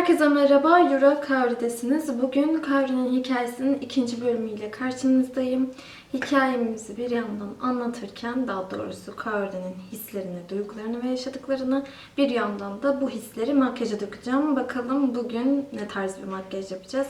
Herkese merhaba, Yura Kavri'desiniz. Bugün Kavri'nin hikayesinin ikinci bölümüyle karşınızdayım. Hikayemizi bir yandan anlatırken, daha doğrusu Kavri'nin hislerini, duygularını ve yaşadıklarını bir yandan da bu hisleri makyaja dökeceğim. Bakalım bugün ne tarz bir makyaj yapacağız.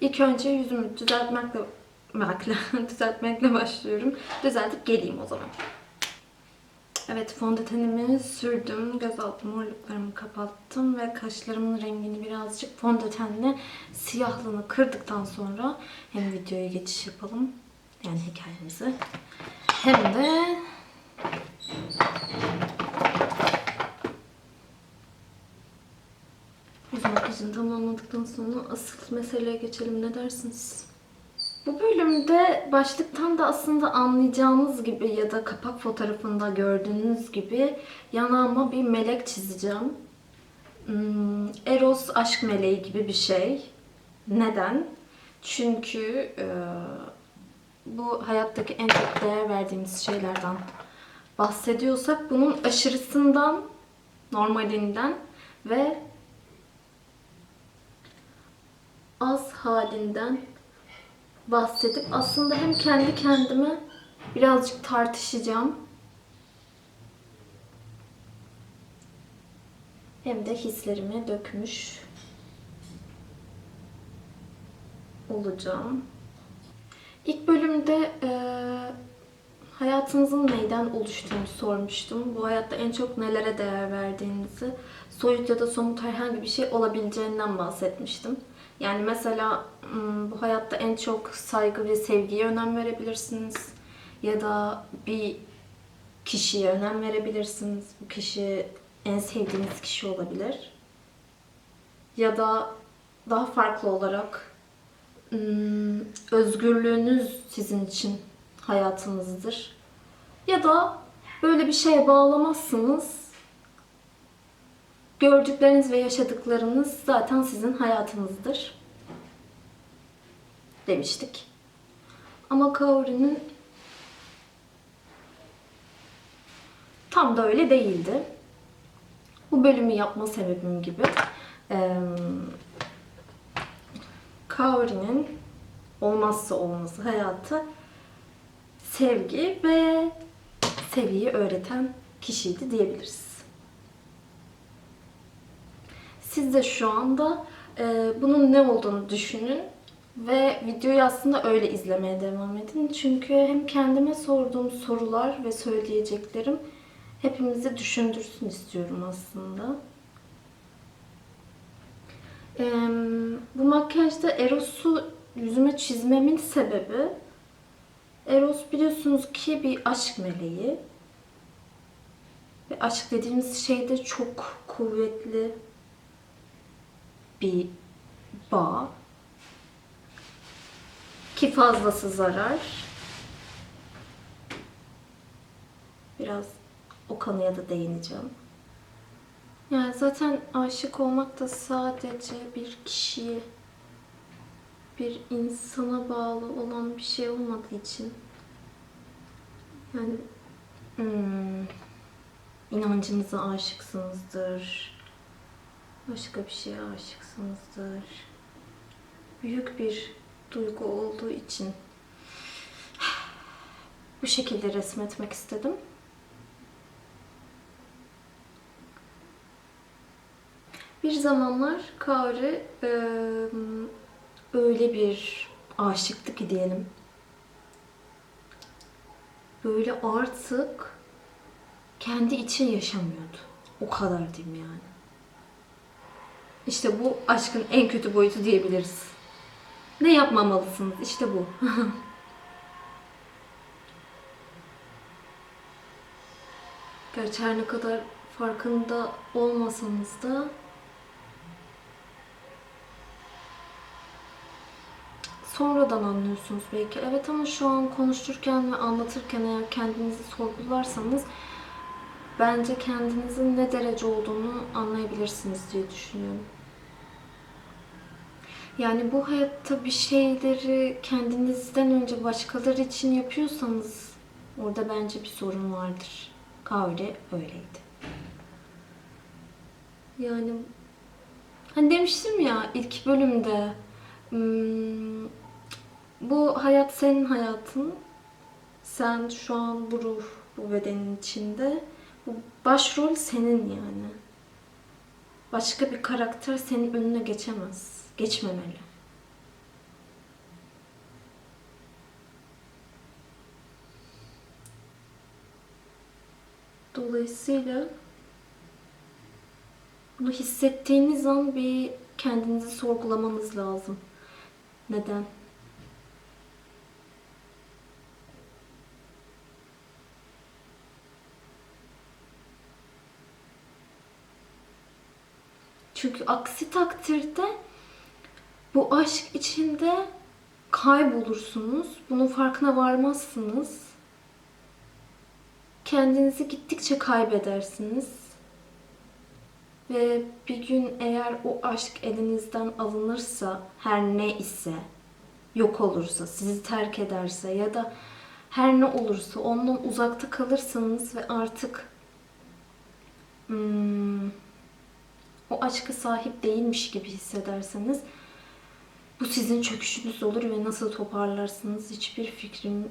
İlk önce yüzümü düzeltmekle, düzeltmekle başlıyorum. Düzeltip geleyim o zaman. Evet fondötenimi sürdüm. Gözaltı morluklarımı kapattım ve kaşlarımın rengini birazcık fondötenle siyahlığını kırdıktan sonra hem videoya geçiş yapalım yani hikayemizi hem de yüz makyajını tamamladıktan sonra asıl meseleye geçelim ne dersiniz? Bu bölümde başlıktan da aslında anlayacağınız gibi ya da kapak fotoğrafında gördüğünüz gibi yanağıma bir melek çizeceğim. Hmm, Eros aşk meleği gibi bir şey. Neden? Çünkü e, bu hayattaki en çok değer verdiğimiz şeylerden bahsediyorsak bunun aşırısından, normalinden ve az halinden bahsedip aslında hem kendi kendime birazcık tartışacağım. Hem de hislerimi dökmüş olacağım. İlk bölümde e, hayatınızın neyden oluştuğunu sormuştum. Bu hayatta en çok nelere değer verdiğinizi, soyut ya da somut herhangi bir şey olabileceğinden bahsetmiştim. Yani mesela bu hayatta en çok saygı ve sevgiye önem verebilirsiniz. Ya da bir kişiye önem verebilirsiniz. Bu kişi en sevdiğiniz kişi olabilir. Ya da daha farklı olarak özgürlüğünüz sizin için hayatınızdır. Ya da böyle bir şeye bağlamazsınız. Gördükleriniz ve yaşadıklarınız zaten sizin hayatınızdır. Demiştik. Ama Kaori'nin tam da öyle değildi. Bu bölümü yapma sebebim gibi eee Kaori'nin olmazsa olmazı hayatı sevgi ve seviyeyi öğreten kişiydi diyebiliriz. Siz de şu anda e, bunun ne olduğunu düşünün ve videoyu aslında öyle izlemeye devam edin. Çünkü hem kendime sorduğum sorular ve söyleyeceklerim hepimizi düşündürsün istiyorum aslında. E, bu makyajda Eros'u yüzüme çizmemin sebebi Eros biliyorsunuz ki bir aşk meleği. Ve aşk dediğimiz şey de çok kuvvetli bir bağ. Ki fazlası zarar. Biraz o konuya da değineceğim. Yani zaten aşık olmak da sadece bir kişiye, bir insana bağlı olan bir şey olmadığı için yani hmm, inancınıza aşıksınızdır, başka bir şeye aşıksınızdır. Büyük bir duygu olduğu için bu şekilde resmetmek istedim. Bir zamanlar Kari e, öyle bir aşıktı ki diyelim. Böyle artık kendi için yaşamıyordu. O kadar diyeyim yani. İşte bu aşkın en kötü boyutu diyebiliriz. Ne yapmamalısınız? İşte bu. Gerçi her ne kadar farkında olmasanız da sonradan anlıyorsunuz belki. Evet ama şu an konuşurken ve anlatırken eğer kendinizi sorgularsanız bence kendinizin ne derece olduğunu anlayabilirsiniz diye düşünüyorum. Yani bu hayatta bir şeyleri kendinizden önce başkaları için yapıyorsanız orada bence bir sorun vardır. Kavri öyleydi. Yani Hani demiştim ya ilk bölümde hmm, bu hayat senin hayatın. Sen şu an bu ruh, bu bedenin içinde. Bu başrol senin yani. Başka bir karakter senin önüne geçemez. Geçmemeli. Dolayısıyla bunu hissettiğiniz an bir kendinizi sorgulamanız lazım. Neden? Çünkü aksi takdirde bu aşk içinde kaybolursunuz. Bunun farkına varmazsınız. Kendinizi gittikçe kaybedersiniz. Ve bir gün eğer o aşk elinizden alınırsa, her ne ise, yok olursa, sizi terk ederse ya da her ne olursa ondan uzakta kalırsanız ve artık hmm, o aşka sahip değilmiş gibi hissederseniz bu sizin çöküşünüz olur ve nasıl toparlarsınız hiçbir fikrim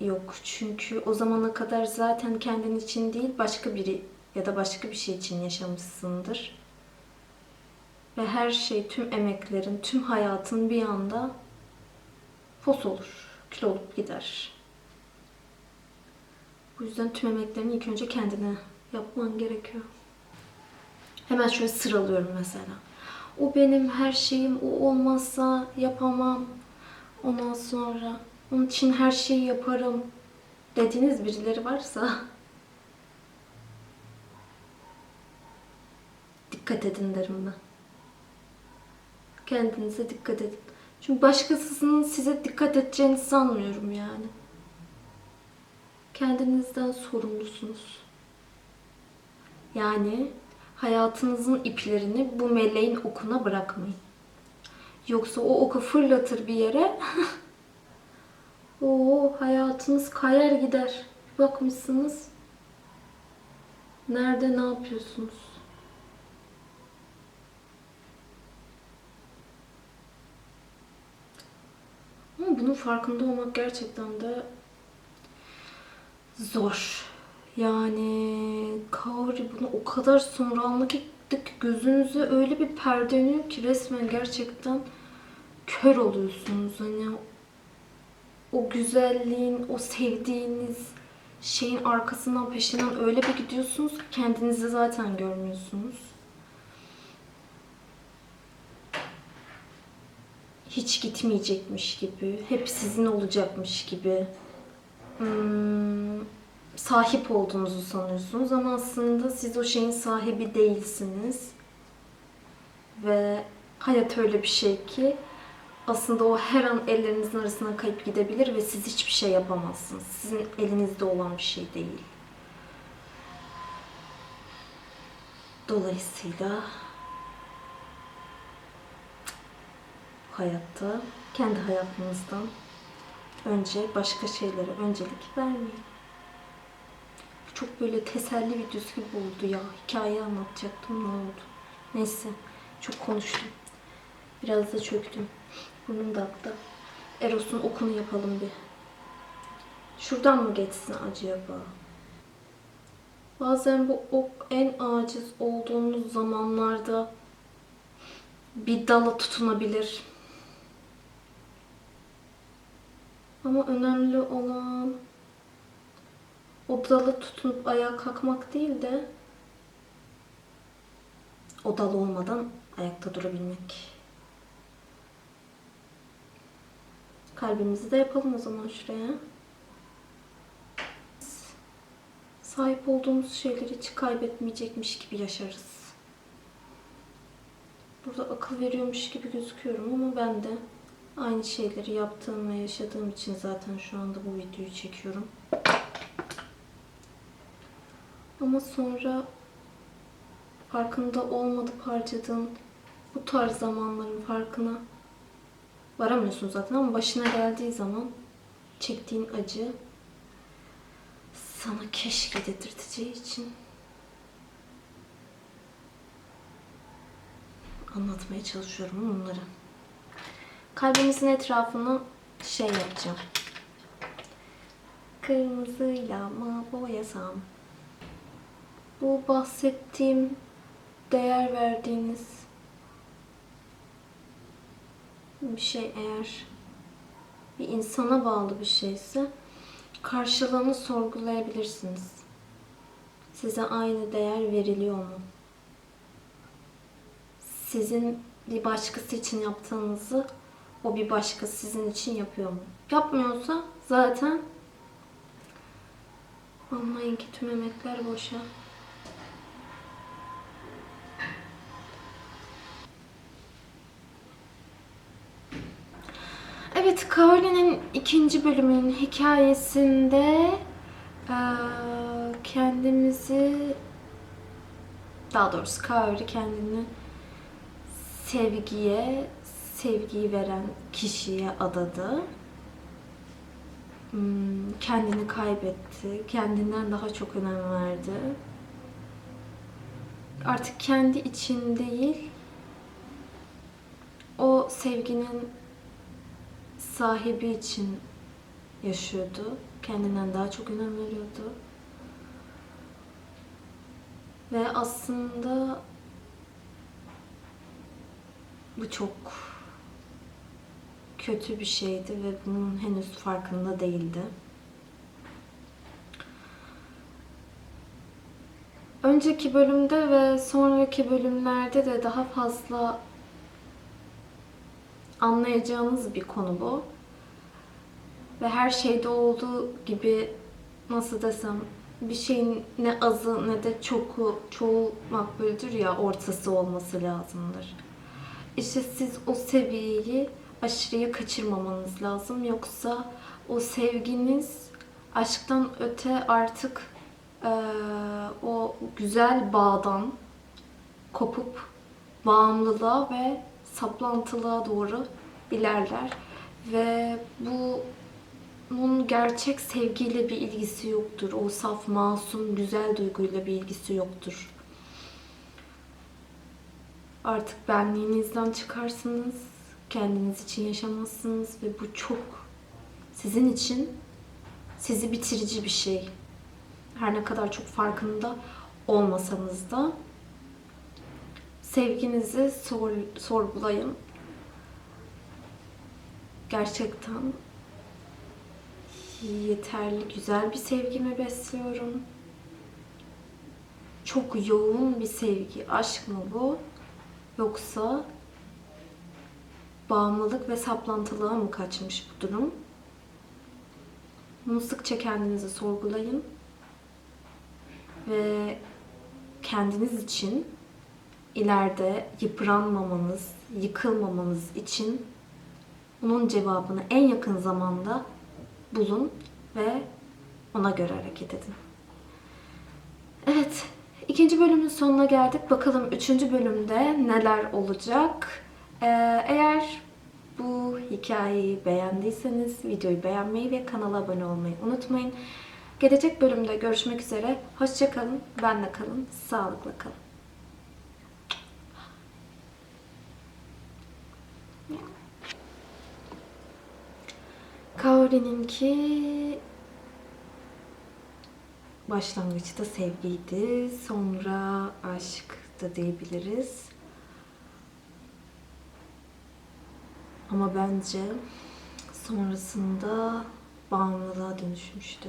yok. Çünkü o zamana kadar zaten kendin için değil başka biri ya da başka bir şey için yaşamışsındır. Ve her şey, tüm emeklerin, tüm hayatın bir anda fos olur, kül olup gider. Bu yüzden tüm emeklerini ilk önce kendine yapman gerekiyor. Hemen şöyle sıralıyorum mesela. O benim her şeyim, o olmazsa yapamam. Ondan sonra onun için her şeyi yaparım dediğiniz birileri varsa dikkat edin derim ben. Kendinize dikkat edin. Çünkü başkasının size dikkat edeceğini sanmıyorum yani. Kendinizden sorumlusunuz. Yani hayatınızın iplerini bu meleğin okuna bırakmayın. Yoksa o oku fırlatır bir yere. Oo hayatınız kayar gider. Bakmışsınız. Nerede ne yapıyorsunuz? Ama bunun farkında olmak gerçekten de zor. Yani Kaori bunu o kadar sonra anlık ki gözünüze öyle bir perde önüyor ki resmen gerçekten kör oluyorsunuz. Hani o güzelliğin, o sevdiğiniz şeyin arkasından peşinden öyle bir gidiyorsunuz ki kendinizi zaten görmüyorsunuz. Hiç gitmeyecekmiş gibi, hep sizin olacakmış gibi. Hmm, sahip olduğunuzu sanıyorsunuz ama aslında siz o şeyin sahibi değilsiniz. Ve hayat öyle bir şey ki aslında o her an ellerinizin arasına kayıp gidebilir ve siz hiçbir şey yapamazsınız. Sizin elinizde olan bir şey değil. Dolayısıyla hayatta kendi hayatınızdan önce başka şeylere öncelik vermeyin. Çok böyle teselli videosu gibi oldu ya. Hikaye anlatacaktım ne oldu. Neyse çok konuştum. Biraz da çöktüm. Burnum da aktı. Eros'un okunu yapalım bir. Şuradan mı geçsin acaba? Bazen bu ok en aciz olduğunuz zamanlarda bir dala tutunabilir. Ama önemli olan o dala tutunup ayağa kalkmak değil de o dal olmadan ayakta durabilmek. Kalbimizi de yapalım o zaman şuraya. Sahip olduğumuz şeyleri hiç kaybetmeyecekmiş gibi yaşarız. Burada akıl veriyormuş gibi gözüküyorum ama ben de aynı şeyleri yaptığım ve yaşadığım için zaten şu anda bu videoyu çekiyorum. Ama sonra farkında olmadık harcadığın bu tarz zamanların farkına varamıyorsun zaten ama başına geldiği zaman çektiğin acı sana keşke dedirteceği için anlatmaya çalışıyorum onları. Kalbimizin etrafını şey yapacağım. Kırmızıyla mı boyasam? Bu bahsettiğim değer verdiğiniz bir şey eğer bir insana bağlı bir şeyse karşılığını sorgulayabilirsiniz. Size aynı değer veriliyor mu? Sizin bir başkası için yaptığınızı o bir başkası sizin için yapıyor mu? Yapmıyorsa zaten anlayın ki tüm emekler boşa. Evet, Kaoli'nin ikinci bölümünün hikayesinde kendimizi daha doğrusu Kaori kendini sevgiye, sevgiyi veren kişiye adadı. Hmm, Kendini kaybetti. Kendinden daha çok önem verdi. Artık kendi için değil, o sevginin sahibi için yaşıyordu. Kendinden daha çok önem veriyordu. Ve aslında bu çok kötü bir şeydi ve bunun henüz farkında değildi. Önceki bölümde ve sonraki bölümlerde de daha fazla anlayacağınız bir konu bu. Ve her şeyde olduğu gibi nasıl desem bir şeyin ne azı ne de çoku, çoğu makbuldür ya ortası olması lazımdır. İşte siz o seviyeyi aşırıya kaçırmamanız lazım. Yoksa o sevginiz aşktan öte artık eee, o güzel bağdan kopup bağımlılığa ve saplantılığa doğru ilerler. Ve bu bunun gerçek sevgiyle bir ilgisi yoktur. O saf, masum, güzel duyguyla bir ilgisi yoktur. Artık benliğinizden çıkarsınız. Kendiniz için yaşamazsınız ve bu çok sizin için sizi bitirici bir şey. Her ne kadar çok farkında olmasanız da sevginizi sor, sorgulayın. Gerçekten yeterli, güzel bir sevgi mi besliyorum? Çok yoğun bir sevgi, aşk mı bu? Yoksa bağımlılık ve saplantılığa mı kaçmış bu durum? Bunu sıkça kendinizi sorgulayın. Ve kendiniz için ileride yıpranmamanız, yıkılmamanız için bunun cevabını en yakın zamanda bulun ve ona göre hareket edin. Evet, ikinci bölümün sonuna geldik. Bakalım üçüncü bölümde neler olacak? Ee, eğer bu hikayeyi beğendiyseniz videoyu beğenmeyi ve kanala abone olmayı unutmayın. Gelecek bölümde görüşmek üzere. Hoşçakalın, benle kalın, sağlıkla kalın. Kaori'ninki başlangıçta sevgiydi, sonra aşk da diyebiliriz. Ama bence sonrasında bağımlılığa dönüşmüştü.